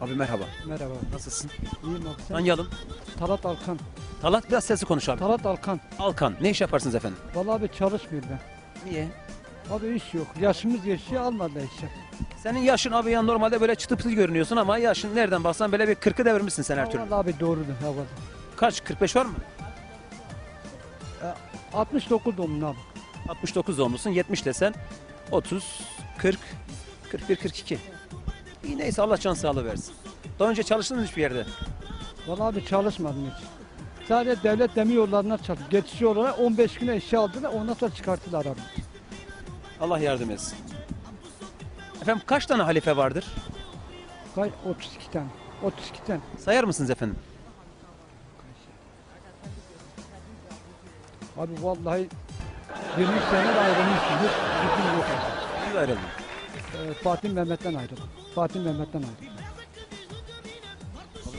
Abi merhaba. Merhaba. Nasılsın? İyiyim abi sen? Tanıyalım. Talat Alkan. Talat biraz sesli konuş abi. Talat Alkan. Alkan. Ne iş yaparsınız efendim? Vallahi abi çalışmıyor ben. Niye? Abi iş yok. Yaşımız yetişiyor almadı işe. Senin yaşın abi ya normalde böyle çıtı pıtı görünüyorsun ama yaşın nereden baksan böyle bir 40'ı devirmişsin sen her türlü. Vallahi abi doğrudur. Ha vallahi. Kaç? 45 var mı? 69 doğumlu abi. 69 doğumlusun. 70 desen 30, 40, 41, 42. İyi neyse Allah can sağlığı versin. Daha önce çalıştın mı hiçbir yerde? Vallahi abi çalışmadım hiç. Sadece devlet demir yollarına çalıştım. Geçici olarak 15 güne işe aldılar ondan sonra çıkarttılar abi. Allah yardım etsin. Efendim kaç tane halife vardır? Kaç? 32 tane. 32 tane. Sayar mısınız efendim? Abi vallahi 20 sene ayrılmışsın. Hiç bütün yok. Biz ayrılın. Ee, Fatih Mehmet'ten ayrıldım. Fatih Mehmet'ten. Abi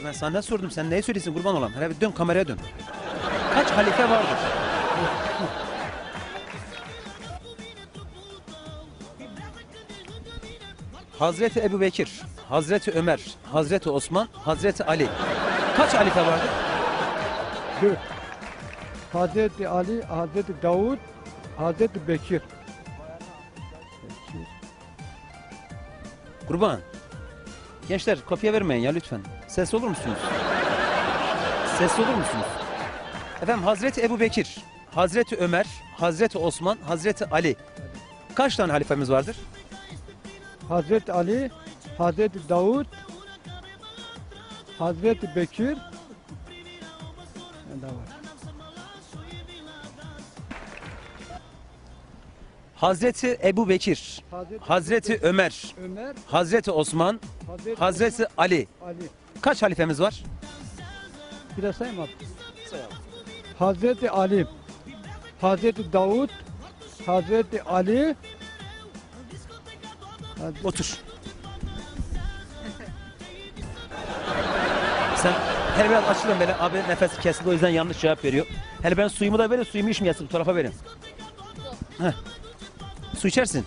ben sana ne sordum? Sen neye söylüyorsun kurban olam? Hele bir dön kameraya dön. Kaç halife vardır? Hazreti Ebu Bekir, Hazreti Ömer, Hazreti Osman, Hazreti Ali. Kaç halife vardır? 4. Hazreti Ali, Hazreti Davud, Hazreti. Bekir. Kurban. Gençler kopya vermeyin ya lütfen. Ses olur musunuz? Ses olur musunuz? Efendim Hazreti Ebu Bekir, Hazreti Ömer, Hazreti Osman, Hazreti Ali. Kaç tane halifemiz vardır? Hazreti Ali, Hazreti Davud, Hazreti Bekir. Ne var? Hazreti Ebu Bekir, Hazreti, Hazreti Ömer, Ömer, Hazreti Osman, Hazreti, Hazreti Ali. Ali. Kaç halifemiz var? Biraz sayayım abi. Hazreti Ali, Hazreti Davud, Hazreti Ali, Hazreti Otur. Sen hele biraz açılın böyle abi nefesi kesildi o yüzden yanlış cevap veriyor. Hele ben suyumu da verin suyumu içmeyesin bu tarafa verin. Heh. Su içersin.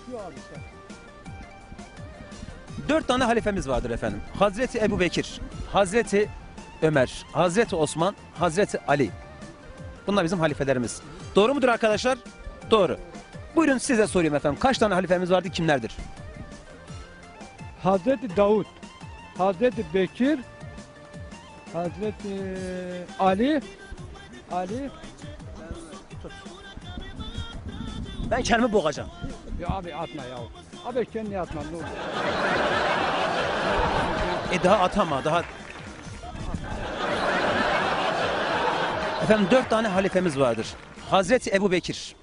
Dört tane halifemiz vardır efendim. Hazreti Ebu Bekir, Hazreti Ömer, Hazreti Osman, Hazreti Ali. Bunlar bizim halifelerimiz. Doğru mudur arkadaşlar? Doğru. Buyurun size sorayım efendim. Kaç tane halifemiz vardı kimlerdir? Hazreti Davud, Hazreti Bekir, Hazreti Ali, Ali, Ben kendimi boğacağım. Ya abi atma ya. Abi kendi atma ne olur. E daha atama daha. Efendim dört tane halifemiz vardır. Hazreti Ebu Bekir,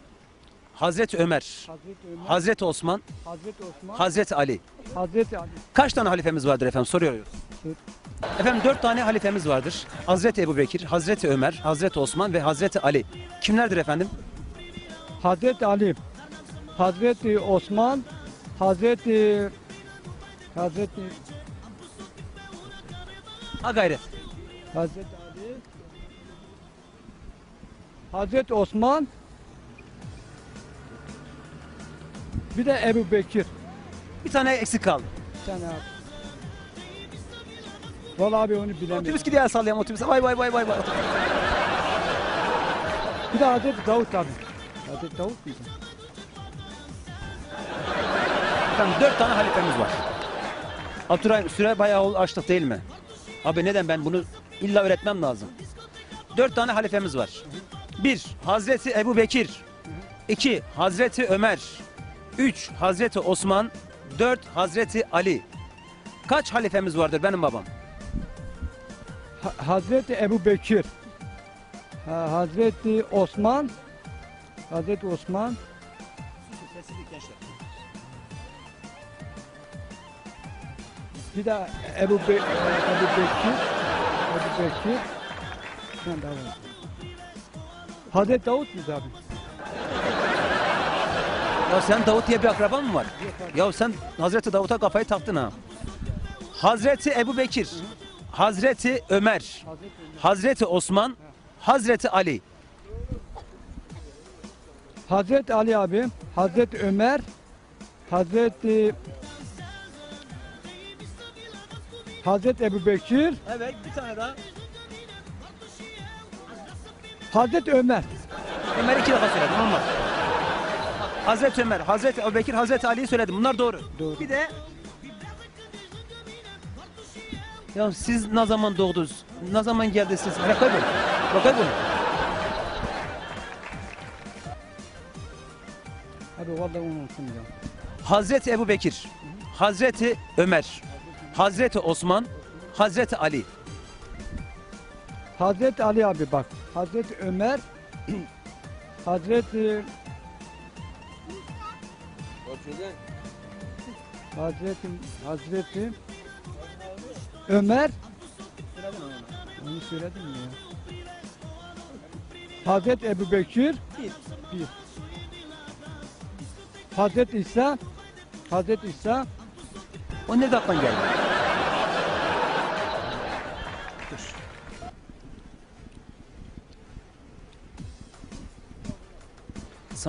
Hazreti Ömer, Hazreti Ömer, Hazreti Osman, Hazreti Osman, Hazreti Ali. Hazreti Ali. Kaç tane halifemiz vardır efendim soruyoruz. Sor. Efendim dört tane halifemiz vardır. Hazreti Ebu Bekir, Hazreti Ömer, Hazreti Osman ve Hazreti Ali. Kimlerdir efendim? Hazreti Ali, Hazreti Osman, Hazreti Hazreti Ha gayret. Hazreti Ali, Hazreti Osman, bir de Ebu Bekir. Bir tane eksik kaldı. Sen abi. Vallahi abi onu bilemiyorum. Otobüs gidiyor el sallayalım otobüse. Vay vay vay vay vay. Bir de Hazreti Davut abi. Hazreti Davut muydu? Efendim dört tane halifemiz var. Abdurrahim süre bayağı açtık değil mi? Abi neden ben bunu illa öğretmem lazım. Dört tane halifemiz var. Bir, Hazreti Ebu Bekir. İki, Hazreti Ömer. Üç, Hazreti Osman. Dört, Hazreti Ali. Kaç halifemiz vardır benim babam? Ha- Hazreti Ebu Bekir. Ha, Hazreti Osman. Hazreti Osman. Bir de Ebu, Be Ebu Bekir. Ebu Bekir. Sen daha var. Hazreti Davut muydu abi? Ya sen Davut diye bir akraban mı var? Ya sen Hazreti Davut'a kafayı taktın ha. Hazreti Ebu Bekir. Hazreti Ömer. Hazreti Osman. Hazreti Ali. Hazreti Ali abi, Hazreti Ömer, Hazreti Hazreti Ebu Bekir, Evet bir tane daha. Hazreti Ömer. Ömer iki defa söyledim olmaz. Hazreti Ömer, Hazreti Ebubekir, Hazreti Ali'yi söyledim. Bunlar doğru. Doğru. Bir de ya siz ne zaman doğdunuz? Ne zaman geldiniz siz? Hele kaybolun. Bak kaybolun. Hadi vallahi unuttum ya. Hazreti Ebu Bekir, Hazreti Ömer, Hazreti Osman, Hazreti Ali. Hazreti Ali abi bak. Hazreti Ömer, Hazreti Hazreti Hazreti Ömer onu söyledim mi ya? Hazreti Ebu Bekir Bir. Hazreti İsa Hazreti İsa O ne aklına geldi?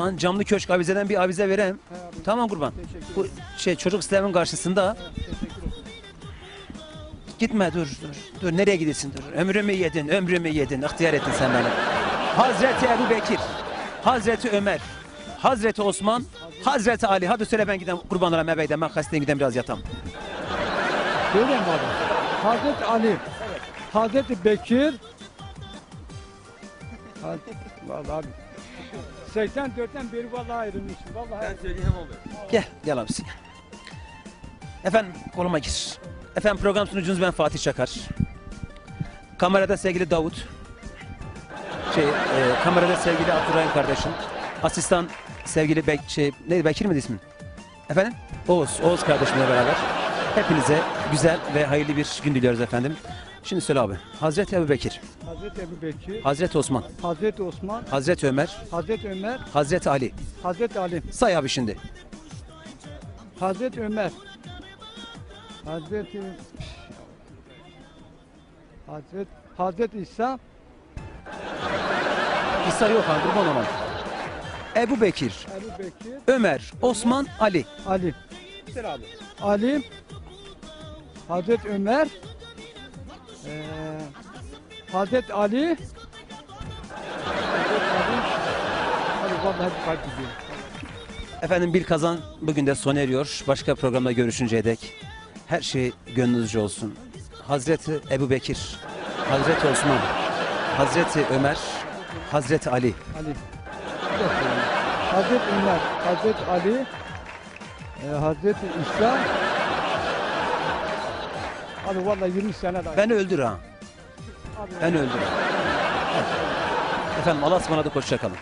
Dur. Camlı köşk avizeden bir avize vereyim. Tamam kurban. Bu şey çocuk İslam'ın karşısında gitme dur dur. Dur nereye gidesin dur. Ömrümü yedin, ömrümü yedin. İhtiyar ettin sen beni. Hazreti Ebu Bekir, Hazreti Ömer, Hazreti Osman, Hazreti Ali. Hadi söyle ben gideyim kurban olayım ebeyden. Ben hastayım gideyim biraz yatam. Söyleyeyim abi. Hazreti Ali, Hazreti Bekir, Haz- Vallahi abi. 84'ten beri vallahi ayrılmışım. Vallahi Gel, gel abisi. Efendim koluma gir. Efendim program sunucunuz ben Fatih Çakar. Kamerada sevgili Davut. Şey, e, kamerada sevgili Abdurrahim kardeşim. Asistan sevgili Bek, şey, neydi Bekir miydi ismin? Efendim? Oğuz, Oğuz kardeşimle beraber. Hepinize güzel ve hayırlı bir gün diliyoruz efendim. Şimdi söyle abi. Hazreti Ebu Bekir, Hazreti Ebu Bekir, Hazreti Osman, Hazreti Osman, Hazreti Ömer, Hazreti Ömer, Hazreti Ali. Hazreti Ali, Say abi şimdi. Hazreti Ömer, Hazreti Hazreti Hazreti İsa, İsa yok abi kurban olan. Ebu Bekir, Ebu Bekir, Ömer, Osman, Ali. Ali. Ali, Hazreti Ömer, eee Hazreti Ali. Efendim bir kazan bugün de sona eriyor. Başka programda görüşünceye dek her şey gönlünüzce olsun. Hazreti Ebu Bekir, Hazreti Osman, Hazreti Ömer, Hazreti Ali. Ali. Hazreti Ömer, Hazreti Ali, eee Hazreti İsa. Abi vallahi 20 sene daha. Beni öldür ha. Beni öldür. Efendim Allah'a ısmarladık hoşça kalın.